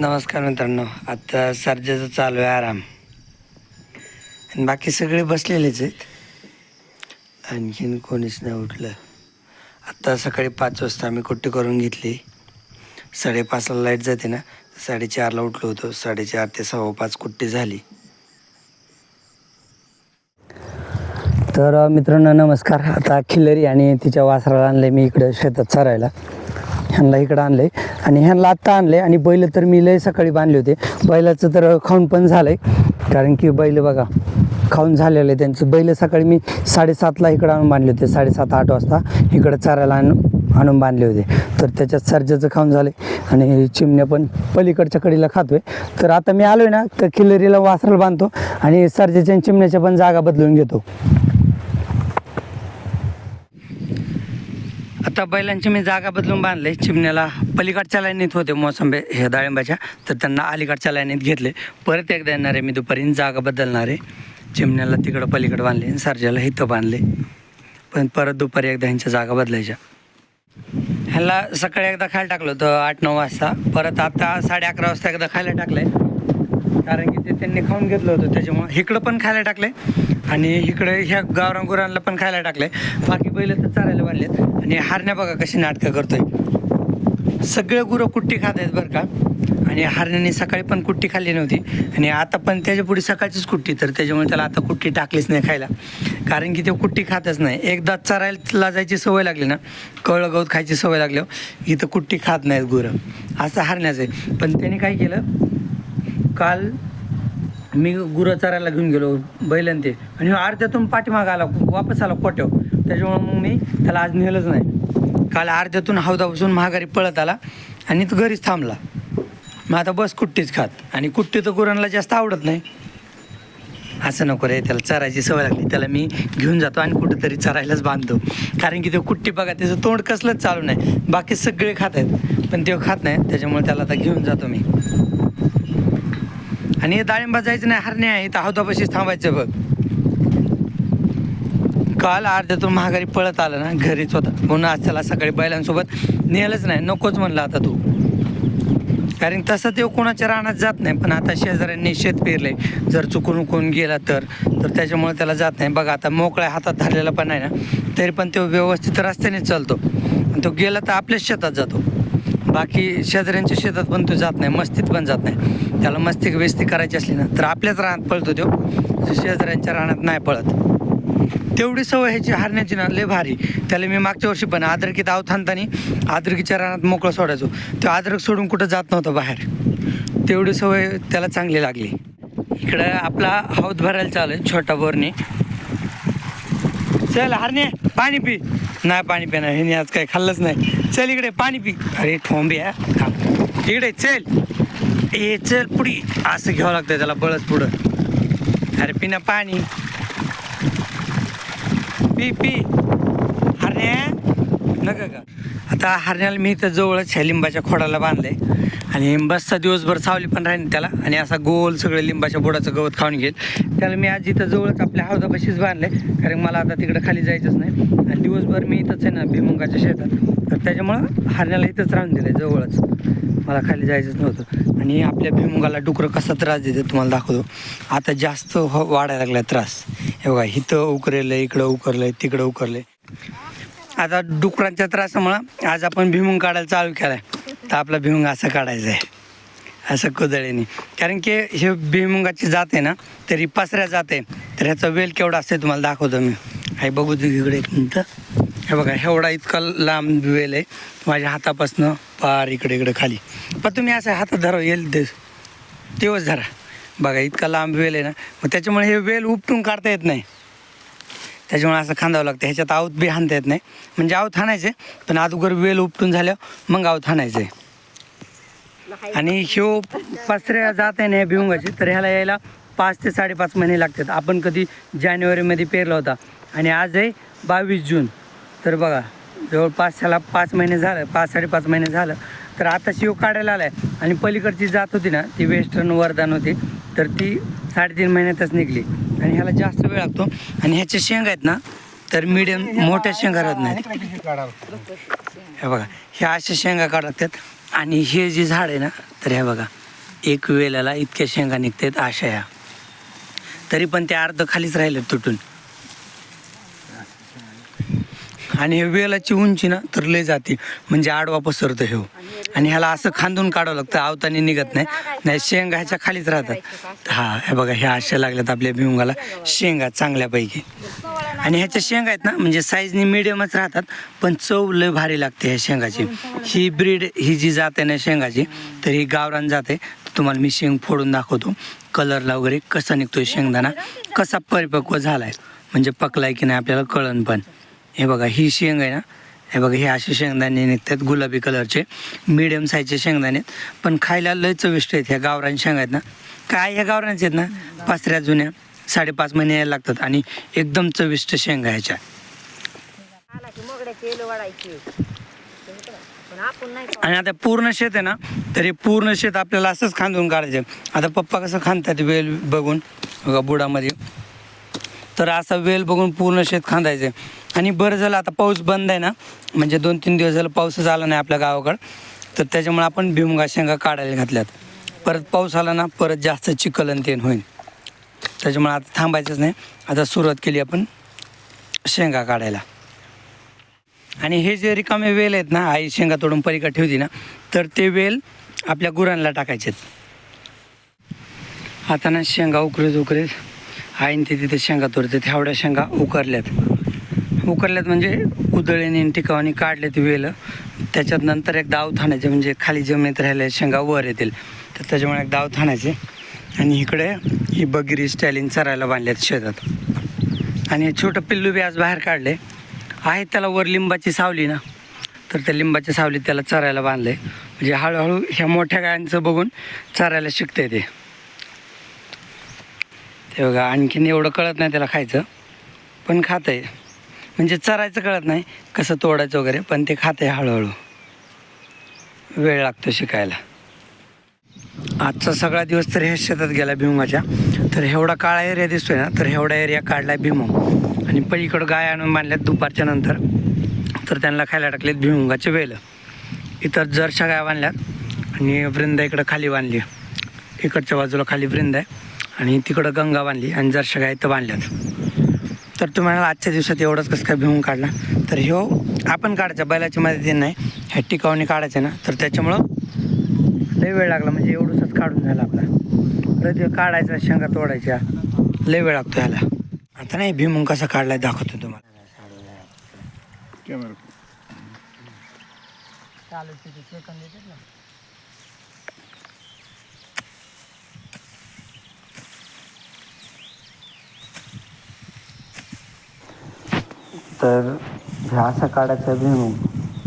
नमस्कार मित्रांनो. आता सर्जाचं चालू आहे आराम. आणि बाकी सगळे बसलेलेच आहेत. आणखीन कोणीच नाही उठलं. आत्ता सकाळी पाच वाजता आम्ही कुट्टी करून घेतली. साडेपाचला लाइट जाते ना साडेचारला उठलो होतो. साडेचार ते सव्वा पाच कुट्टी झाली. तर मित्रांनो नमस्कार. आता खिल्लरी आणि तिच्या वासराला आणलं मी इकडं शेतात चरायला. ह्यांना इकडं आणलंय. आणि ह्यांना आत्ता आणले आणि बैल तर मी लय सकाळी बांधले होते. बैलाचं तर खाऊन पण झालं आहे कारण की बैल बघा खाऊन झालेलं आहे त्यांचं. बैल सकाळी मी साडेसातला इकडं आणून बांधले होते. साडेसात आठ वाजता इकडं चारायला आणून आणून बांधले होते. तर त्याच्यात सर्जाचं खाऊन झाले आणि चिमण्या पण पलीकडच्या कडीला खातोय. तर आता मी आलो आहे ना तर खिलरीला वासराला बांधतो. आणि सर्जाच्या आणि चिमण्याच्या पण जागा बदलून घेतो. आता बैलांची मी जागा बदलून बांधले. चिमण्याला पलीकडच्या लाईनीत होते मोसंबे हे डाळिंबाच्या. तर त्यांना अलीकडच्या लाईनीत घेतले. परत एकदा येणार आहे मी दुपारी जागा बदलणार आहे. चिमण्याला तिकडं पलीकडं बांधले आणि सरजाला इथं बांधले. पण परत दुपारी एकदा ह्यांच्या जागा बदलायच्या. ह्याला सकाळी एकदा खायला टाकलं होतं आठ नऊ वाजता. परत आता साडे अकरा वाजता एकदा खायला टाकलंय. कारण की ते त्यांनी खाऊन घेतलं होतं त्याच्यामुळं इकडं पण खायला टाकले आणि इकडे ह्या गावरान गुरांना पण खायला टाकले. बाकी बैल तर चारायला वाढलेत आणि हारण्या बघा कशी नाटकं करतोय. सगळे गुरं कुट्टी खात आहेत बरं का. आणि हारण्याने सकाळी पण कुट्टी खाल्ली नव्हती आणि आता पण त्याच्या पुढे सकाळचीच कुट्टी तर त्याच्यामुळे त्याला आता कुट्टी टाकलीच नाही खायला. कारण की ते कुट्टी खातच नाही. एकदा चरायला जायची सवय लागली ना कळ गवत खायची सवय लागली हो. इथं कुट्टी खात नाहीत गुरं. असं हारण्याचं आहे. पण त्याने काय केलं काल मी गुरं घेऊन गेलो बैलन ते आणि अर्ध्यातून पाठीमाग आला वापस आला कोट्याव त्याच्यामुळं मग मी त्याला आज नेलंच नाही. काल अर्ध्यातून हौदापासून महागारी पळत आला आणि तो घरीच थांबला. मग आता बस कुट्टीच खात. आणि कुट्टी तर गुरांना जास्त आवडत नाही. असं नको रे त्याला चरायची सवय लागली. त्याला मी घेऊन जातो आणि कुठेतरी चरायलाच बांधतो. कारण की ते कुट्टी बघा त्याचं तोंड कसलंच चालू नाही. बाकी सगळे खात आहेत. पण ते खात नाही त्याच्यामुळे त्याला आता घेऊन जातो मी. आणि हे डाळिंबा जायचं नाही हरणे आहे. तर हौदापाशीच थांबायचं बघ. काल अर्ध्यातून महागारी पळत आलं ना घरीच होता म्हणून आज त्याला सकाळी बैलांसोबत. नेलंच नाही नकोच म्हणलं आता तू. कारण तसं ते कोणाच्या रानात जात नाही पण आता शेजाऱ्यांनी शेत पेरले जर चुकून उकून गेला तर तर त्याच्यामुळे त्याला जात नाही. बघा आता मोकळ्या हातात धरलेला पण आहे ना तरी पण तो व्यवस्थित रस्त्याने चालतो. आणि तो गेला तर आपल्याच शेतात जातो. बाकी शेजाऱ्यांच्या शेतात पण तो जात नाही मस्तीत पण जात नाही. त्याला मस्ती वेस्ती करायची असली ना तर आपल्याच रानात पळतो तो. शेजाऱ्यांच्या रानात नाही पळत. तेवढी सवय ह्याची हारण्याची ना लय भारी. त्याला मी मागच्या वर्षी पण आदरकीत आव थांबताना आदरकीच्या रानात मोकळं सोडायचो. तो आदरक सोडून कुठं जात नव्हता बाहेर. तेवढी सवय त्याला चांगली लागली. इकडं आपला हौद भरायला चालू आहे छोटा बोरने. चल हारणे पाणी पी. नाही पाणी पिणार हे आज काही खाल्लंच नाही. चल इकडे पाणी पी. अरे ठोंबी आहे इकडे चल. ए चल पुढी. असं घ्यावं लागतं त्याला बळच पुढं. अरे पिना पाणी. पी पी. हरण्या. नका का? आता हरण्याला मी इथं जवळच ह्या लिंबाच्या खोडाला बांधले आणि बसचा दिवसभर सावली पण राहील त्याला. आणि असा गोल सगळं लिंबाच्या बोडाचं गवत खाऊन घेईल त्याला मी आज इथं जवळच आपल्या हौदापाशीच बांधले कारण मला आता तिकडं खाली जायचंच नाही. आणि दिवसभर मी इथंच आहे ना भिमुंगाच्या शेतात. तर त्याच्यामुळं हरण्याला इथंच राहून दिलं आहे जवळच. मला खाली जायचंच नव्हतं. आणि आपल्या भिमुंगाला डुकरं कसा त्रास देते तुम्हाला दाखवतो. आता जास्त हो वाढायला लागला त्रास. हे बघा इथं उकरेलं इकडं उकरलंय तिकडं उकरलंय. आता डुकरांच्या त्रासामुळं आज आपण भिमुंग काढायला चालू केला आहे तर आपला भिमुंग असा काढायचं आहे. असं कुदळीने. कारण की हे भिमुंगाची जात आहे ना तरी पसऱ्या जात आहे. तर ह्याचा वेल केवढा असते तुम्हाला दाखवतो मी. हे बघू दे इकडे एक हे बघा एवढा इतका लांब वेल आहे. माझ्या हातापासनं पार इकडे इकडे खाली. पण तुम्ही असं हातात धरा येईल ते. तेव्हाच धरा. बघा इतका लांब वेल आहे ना. मग त्याच्यामुळे हे वेल उपटून काढता येत नाही. त्याच्यामुळे असं खांदावं लागतं. ह्याच्यात आऊत बी हाणता येत नाही. म्हणजे आऊत हाणायचे पण अगोदर वेल उपटून झाल्यावर मग आऊत हाणायचे आणि ह्यो पसऱ्या जात आहे ना भिवंगाची तर ह्याला यायला पाच ते साडेपाच महिने लागतात. आपण कधी जानेवारीमध्ये पेरला होता. आणि आज आहे बावीस जून. तर बघा जवळपास ह्याला पाच महिने झालं पाच साडेपाच महिने झालं. तर आता शिव काढायला आला आहे आणि पलीकडची जात होती ना ती वेस्टर्न वरदान होती. तर ती साडेतीन महिन्यातच निघली. आणि ह्याला जास्त वेळ लागतो. आणि ह्याचे शेंग आहेत ना तर मीडियम मोठ्या शेंगा राहत नाहीत. हे बघा ह्या अशा शेंगा काढतात आणि हे जे झाड आहे ना तर हे बघा एक वेलाला इतक्या शेंगा निघतात अशा या. तरी पण ते अर्ध खालीच राहिलं तुटून. आणि हे वेलाची उंची ना तर लय जाते. म्हणजे आडवा पसरतो हे हो. आणि ह्याला असं खांदून काढावं लागतं आवताने निघत नाही. नाही शेंगा ह्याच्या खालीच राहतात. हा हे बघा ह्या अशा लागल्यात आपल्या भिवंगाला शेंगा चांगल्यापैकी. आणि ह्याच्या शेंगा आहेत ना म्हणजे साईजने मिडियमच राहतात पण चव लय भारी लागते ह्या शेंगाची. ही ब्रीड ही जी जात आहे ना शेंगाची तर ही गावरान जाते तुम्हाला मी शेंग फोडून दाखवतो. कलरला वगैरे कसा निघतोय शेंगदाणा कसा परिपक्व झालाय म्हणजे पकलाय की नाही आपल्याला कळण पण. हे बघा ही शेंग आहे ना? हे बघा हे असे शेंगदाणे निघतात गुलाबी कलरचे. मिडियम साईजचे शेंगदाणे आहेत. पण खायला लय चविष्ट आहेत ह्या गावरान शेंगा आहेत ना? काय ह्या गावरांचे आहेत ना? पाचऱ्या जुन्या साडेपाच महिने यायला लागतात आणि एकदम चविष्ट शेंगा ह्याच्या. आणि आता पूर्ण शेत आहे ना तर हे पूर्ण शेत आपल्याला असंच खांदून काढायचं. आता पप्पा कसं खांदतात वेल बघून बघा बुडामध्ये. तर असा वेल बघून पूर्ण शेत खांदायचं. आणि बरं झालं आता पाऊस बंद आहे ना म्हणजे दोन तीन दिवस झालं पाऊसच आला नाही आपल्या गावाकडं तर त्याच्यामुळे आपण भिमुगा शेंगा काढायला घातल्यात. परत पाऊस आला ना परत जास्त चिकलन तेन होईल त्याच्यामुळे आता थांबायचंच नाही. आता सुरुवात केली आपण शेंगा काढायला. आणि हे जे रिकामे वेल आहेत ना आई शेंगा तोडून परिका ठेवती ना तर ते वेल आपल्या गुरांना टाकायचे आता ना शेंगा उकरीत उकरीत आईन ते तिथे शेंगा तोडते तेवढ्या शेंगा उकरल्यात. उकरल्यात म्हणजे उदळीने टिकावणी काढलेत वेल. त्याच्यात नंतर एक दाव थाण्याचे म्हणजे खाली जमिनीत राहिल्या शेंगा वर येतील. तर त्याच्यामुळे एक दाव थाण्याचे. आणि इकडे ही बगिरी स्टॅलिन चरायला बांधल्यात शेतात. आणि छोटं पिल्लू बी आज बाहेर काढले आहे त्याला वर लिंबाची सावली ना. तर त्या लिंबाच्या सावलीत त्याला चरायला बांधले म्हणजे हळूहळू ह्या मोठ्या गायांचं बघून चरायला शिकते ते. ते बघा आणखीन एवढं कळत नाही त्याला खायचं. पण खात आहे म्हणजे चरायचं कळत नाही कसं तोडायचं वगैरे पण ते खाते आहे हळूहळू. वेळ लागतो शिकायला. आजचा सगळा दिवस तर ह्या शेतात गेला भिमुगाच्या तर एवढा काळा एरिया दिसतोय ना तर एवढा एरिया काढलाय भीमू. आणि पलीकडं गाय आणून बांधल्यात दुपारच्या नंतर. तर त्यांना खायला टाकलेत भिमुगाचे वेल. इतर जरशा गाय बांधल्यात आणि वृंदा इकडं खाली बांधली. इकडच्या बाजूला खाली वृंद आहे. आणि तिकडं गंगा बांधली आणि जरशा गाय इथं बांधल्यात. तर तुम्हाला आजच्या दिवसात एवढंच कसं काय भिवून काढला तर ह्यो आपण काढायचा बैलाची मदतीने नाही. ह्या टिकावणी काढायचं ना. तर त्याच्यामुळं लय वेळ लागला म्हणजे एवढंच काढून झाला आपला. तर ते काढायचा शेंगा तोडायच्या. लय वेळ लागतो ह्याला. आता नाही भीमुंग कसा काढलाय दाखवतो तुम्हाला चालू सेकंद येतात ना तर ह्या असा काढायचा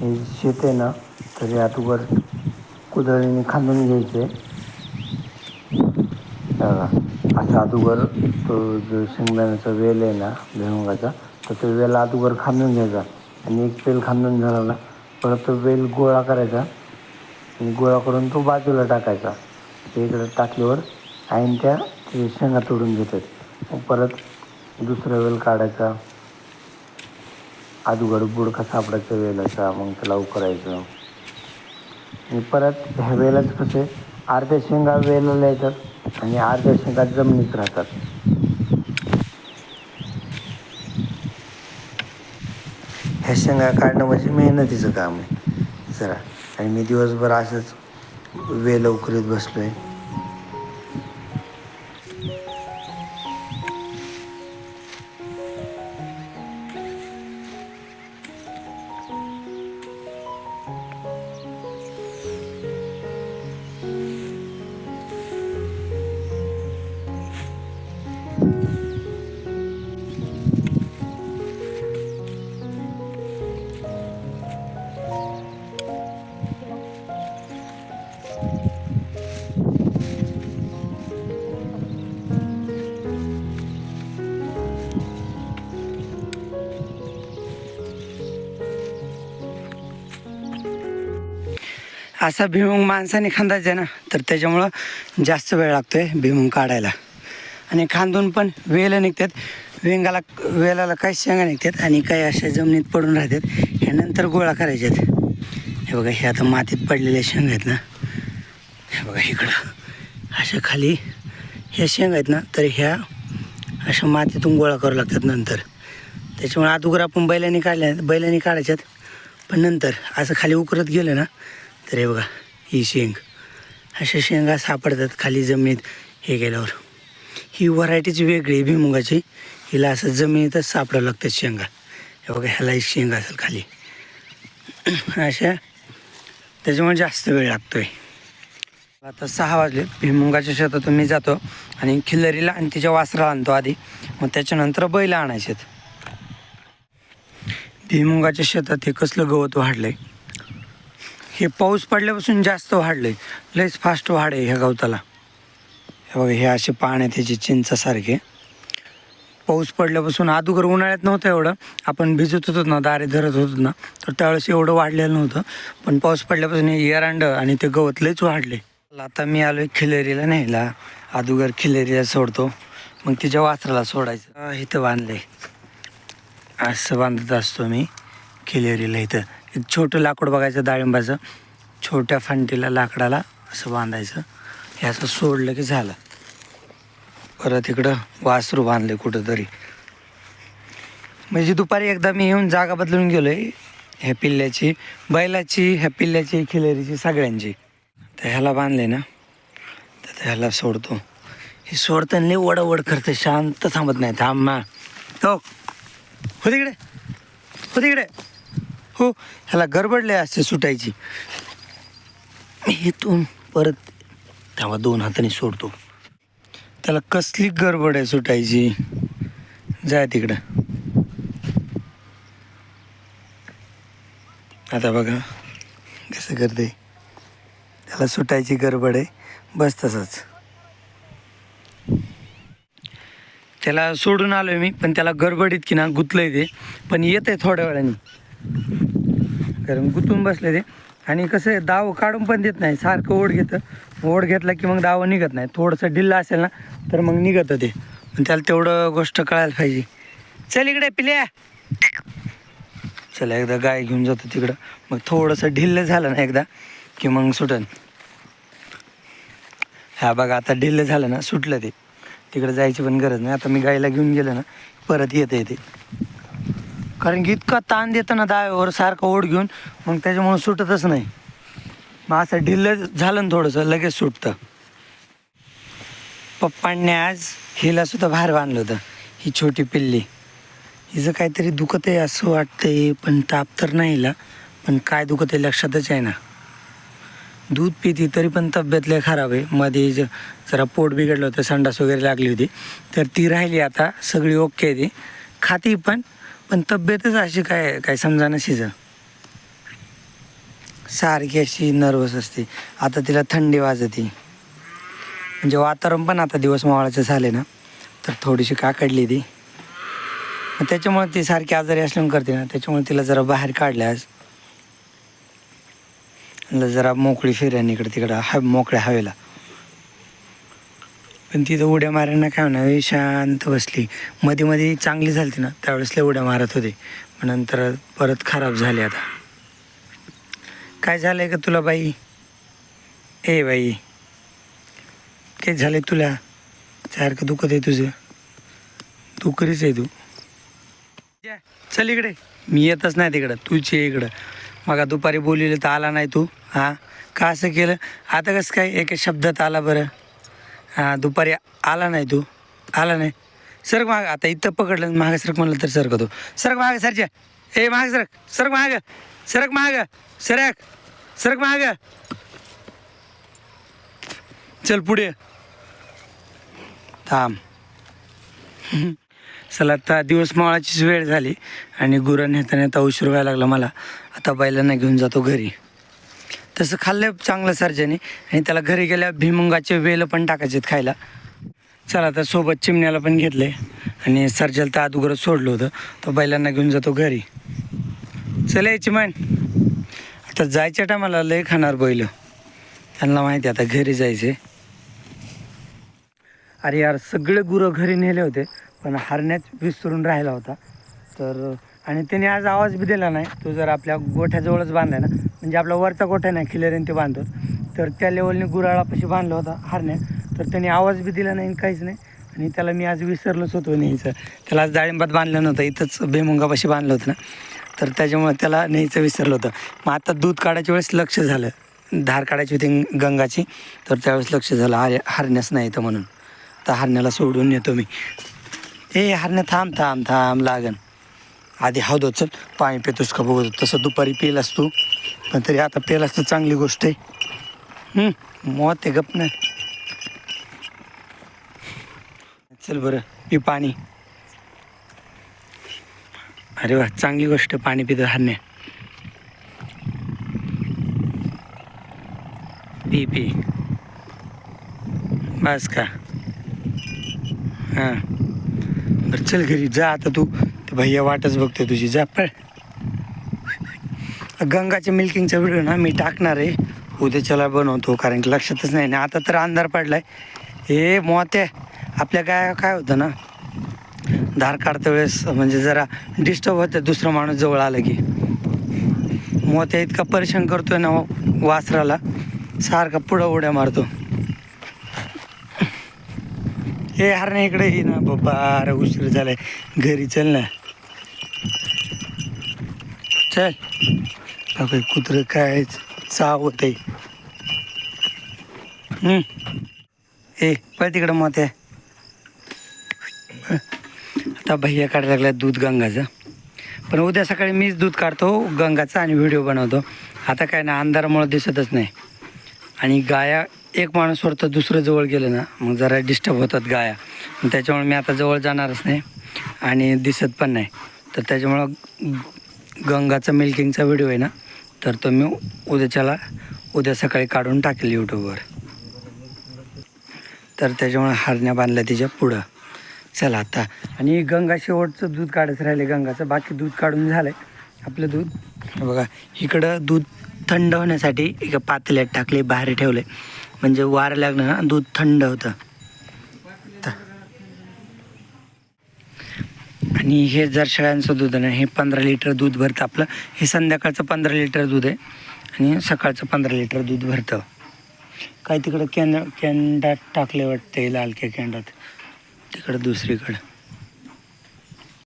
हे शेत आहे ना तर हे अगोदर कुदळीने खांदून घ्यायचे. असा अदुगर तो जो शेंगदाण्याचा वेल आहे ना भुईमुगाचा तर तो वेल अदुगर खांदून घ्यायचा आणि एक वेल खांदून झाला ना परत तो वेल गोळा करायचा आणि गोळा करून तो बाजूला टाकायचा. ते इकडे टाकल्यावर आईन त्या ते शेंगा तोडून घेतात. परत दुसरा वेल काढायचा. अगोदर सापडायचं वेल असा मग त्याला उकरायचं आणि परत ह्या वेलाच कसे अर्ध्या शेंगा वेलाला येतात आणि अर्ध्या शेंगा जमिनीत राहतात. ह्या शेंगा काढणं म्हणजे मेहनतीचं काम आहे. जरा. आणि मी दिवसभर असंच वेल उकरीत आहे असा भिमुंग माणसाने खांदायचा आहे ना तर त्याच्यामुळं जास्त वेळ लागतोय भिमुंग काढायला. आणि खांदून पण वेल निघतात. वेंगाला वेलाला काही शेंगा निघतात आणि काही अशा जमिनीत पडून राहतात. हे नंतर गोळा करायच्यात. हे बघा हे आता मातीत पडलेल्या शेंगा आहेत ना. हे बघा इकडं. अशा खाली ह्या शेंगा आहेत ना तर ह्या अशा मातीतून गोळा करावं लागतात नंतर. त्याच्यामुळे अगोदर आपण बैलांनी काढल्या बैलांनी काढायच्यात. पण नंतर असं खाली उकरत गेलं ना तर हे बघा ही शेंग. अशा शेंगा सापडतात खाली जमिनीत हे गेल्यावर. ही व्हरायटीच वेगळी आहे भुईमुगाची. हिला असं जमिनीतच सापडावं लागतात शेंगा. हे बघा ह्याला एक शेंग असेल खाली. अशा. त्याच्यामुळे जास्त वेळ लागतोय. आता सहा वाजले. भुईमुगाच्या शेतातून मी जातो आणि खिल्लरीला आणि तिच्या वासराला आणतो आधी. मग त्याच्यानंतर बैल आणायचे भुईमुगाच्या शेतात हे कसलं गवत वाढलंय. हे पाऊस पडल्यापासून जास्त वाढलं. आहे लयच फास्ट वाढ आहे ह्या गवताला. हे बघा हे असे पान आहे त्याचे चिंचासारखे पाऊस पडल्यापासून अगोदर उन्हाळ्यात नव्हतं एवढं. आपण भिजत होतो ना दारे धरत होतो ना तर त्यावेळेस एवढं वाढलेलं नव्हतं. पण पाऊस पडल्यापासून हे एरांड आणि ते गवत लयच वाढले. आता मी आलो खिलेरीला न्यायला अदुगर खिलेरीला सोडतो. मग तिच्या वासराला सोडायचं. इथं इथं बांधलंय. असं बांधत असतो मी खिलेरीला इथं. छोटं लाकूड बघायचं डाळिंबाचं छोट्या फांटीला लाकडाला असं बांधायचं. हे असं सोडलं की झालं. परत इकडं वासरू बांधले कुठंतरी. म्हणजे दुपारी एकदा मी येऊन जागा बदलून गेलो आहे ह्या पिल्ल्याची बैलाची ह्या पिल्ल्याची खिलेरीची सगळ्यांची. तर ह्याला बांधले ना. तर ह्याला सोडतो. हे सोडताना लई वडवड करतं शांत थांबत नाही थांब मा हो तिकडे हो तिकडे हो ह्याला गडबडले असते सुटायची. इथून परत तेव्हा दोन हाताने सोडतो. त्याला कसली गडबड आहे सुटायची? जाय तिकडं. आता बघा कसं करते. त्याला सुटायची गडबड आहे. बस तसंच. त्याला सोडून आलोय मी पण त्याला गडबडीत की ना गुतलंय ते. पण येत आहे थोड्या वेळाने. कारण गुतून बसले ते. आणि कसं आहे दाव काढून पण देत नाही. सारखं ओढ घेतं. ओढ घेतला की मग दाव निघत नाही. थोडंसं ढिल्ला असेल ना तर मग निघतं ते. पण त्याला तेवढं गोष्ट कळायला पाहिजे. चल इकडे पिल्या. चला एकदा गाय घेऊन जातो तिकडं. मग थोडंसं ढिल्ल झालं ना एकदा की मग सुटन. हा बघा आता ढिल्ल झालं ना सुटलं ते. तिकडे जायची पण गरज नाही. आता मी गायला घेऊन गेलो ना परत येते येते कारण की इतका ताण देतं ना दाव्यावर सारखं ओढ घेऊन मग त्याच्यामुळे सुटतच नाही. मग असं ढिल्ल झालं ना थोडंसं लगेच सुटतं. पप्पांनी आज हिला सुद्धा बाहेर बांधलं होतं ही छोटी पिल्ली. हिचं काहीतरी दुखत आहे असं वाटतंय पण ताप तर नाही हिला पण काय दुखत आहे लक्षातच आहे ना दूध पिती तरी पण तब्येत लय खराब आहे. मध्ये ज- जरा पोट बिघडलं होतं संडास वगैरे लागली होती. तर ती राहिली आता सगळी ओके आहे ती. खाती पण पण तब्येतच अशी काय काय समजा शिजं सारखी अशी नर्वस असते. आता तिला थंडी वाजते. म्हणजे वातावरण पण आता दिवस मावळाचं झाले ना तर थोडीशी काकडली ती. मग त्याच्यामुळे ती सारखी आजारी असल्यामुळे करते ना त्याच्यामुळे तिला जरा बाहेर काढल्यास जरा मोकळी फिरायला इकडे तिकडं हा मोकळ्या हवेला. पण तिथं उड्या मारायला काय होणार? शांत बसली. मध्ये मध्ये चांगली झाली ना त्यावेळेस लय उड्या मारत होते. पण नंतर परत खराब झाली आता. काय झालंय का तुला बाई? ए बाई काय झालंय तुला? सारखं दुखत आहे तुझं. दुकरीच आहे तू. या, चल इकडे. मी येतच नाही तिकडं. तूच ये इकडं. मग दुपारी बोलिलं तर आला नाही तू. हां? का असं केलं? आता कसं काय? एका शब्दात आला बरं. हां दुपारी आला नाही तू. आला नाही. सरक माग. आता इथं पकडलं मागं सरक म्हणलं तर सरकतो सरक माग सरच्या. ए माग सरक. सरक माग. सरक माग. सरक. सरक माग. चल पुढे. थांब. चला आता दिवस मावळाचीच वेळ झाली आणि गुरं नेता नेता उशीर व्हायला लागला मला. आता बैलांना घेऊन जातो घरी. तसं खाल्लं चांगलं सर्जनी. आणि त्याला घरी गेल्या भिमुंगाचे वेल पण टाकायचे खायला. चला आता सोबत चिमण्याला पण घेतले आणि सर्जल तर अगोदरच सोडलं होतं. तो बैलांना घेऊन जातो घरी. चल यायची म्हण. आता जायच्या टायमाला लय खाणार बैल. त्यांना माहिती आहे आता घरी जायचे अरे यार सगळे गुरं घरी नेले होते. पण हरण्यात विसरून राहिला होता. तर आणि त्याने आज आवाज बी दिला नाही. तो जर आपल्या गोठ्याजवळच बांधला ना म्हणजे आपला वरचा गोठा नाही खिलेरीने ते बांधतो. तर त्या लेवलने गुराळापाशी बांधला होता हरण्या. तर त्याने आवाज बी दिला नाही आणि काहीच नाही. आणि त्याला मी आज विसरलोच होतो न्यायचं त्याला आज डाळिंबात बांधलं नव्हतं इथंच बेमुंगापाशी बांधलं होतं ना. तर त्याच्यामुळे त्याला न्यायचं विसरलं होतं. मग आता दूध काढायच्या वेळेस लक्ष झालं. धार काढायची होती गंगाची. तर त्यावेळेस लक्ष झालं हार हरण्यास नाही तर म्हणून. तर हरण्याला सोडून येतो मी. ए हारण्या थांब थांब थांब लागन. आधी हवदो चल पाणी पितोस का बघत तसं दुपारी पेलास तू. पण तरी आता पेलास तर चांगली गोष्ट आहे. मत आहे गप नाही. चल बरं पी पाणी. अरे वा चांगली गोष्ट पाणी पितो हरण्या पी पी. बस का. हां. बरं चल घरी जा आता तू. भैया वाटच बघतोय तुझी जा गंगाच्या मिल्किंगचा व्हिडिओ ना मी टाकणार आहे. उद्याच्याला बनवतो कारण की लक्षातच नाही ना. आता तर अंधार पडलाय. हे मोत्या आपल्या काय काय होतं ना? धार काढता वेळेस म्हणजे जरा डिस्टर्ब होतं दुसरं माणूस जवळ आलं की. मोत्या इतका परेशान करतोय ना वासराला. सारखा पुढं उड्या मारतो. हे हरणे इकडे ये ना बाबा अरे उशीर झालाय. घरी चल ना. चल. अगं कुत्र काय चावत आहे ए पळ तिकडं मत आहे आता भैया काढायला लागला दूध गंगाचं. पण उद्या सकाळी मीच दूध काढतो गंगाचा आणि व्हिडिओ बनवतो. आता काय ना अंधारामुळं दिसतच नाही. आणि गाया एक माणूस वरतं दुसरं जवळ गेलं ना मग जरा डिस्टर्ब होतात गाया. त्याच्यामुळे मी आता जवळ जाणारच नाही आणि दिसत पण नाही. तर त्याच्यामुळं गंगाचा मिल्किंगचा व्हिडिओ आहे ना तर तो मी उद्याच्याला उद्या सकाळी काढून टाकेल यूट्यूबवर तर त्याच्यामुळे हरण्या बांधल्या तिच्या पुढं. चला आता. आणि गंगा शेवटचं दूध काढायचं राहिले गंगाचं. बाकी दूध काढून झालं आहे आपलं दूध. बघा इकडं दूध थंड होण्यासाठी एका पातेल्यात टाकले बाहेर ठेवले म्हणजे वारं लागलं ना दूध थंड होतं. आणि हे जर शेळ्यांचं दूध आहे हे पंधरा लिटर दूध भरतं आपलं. हे संध्याकाळचं पंधरा लिटर दूध आहे आणि सकाळचं पंधरा लिटर दूध भरतं. काय तिकडं कॅन कॅन्डात टाकले वाटते लाल के कॅन्डात तिकडं दुसरीकडं.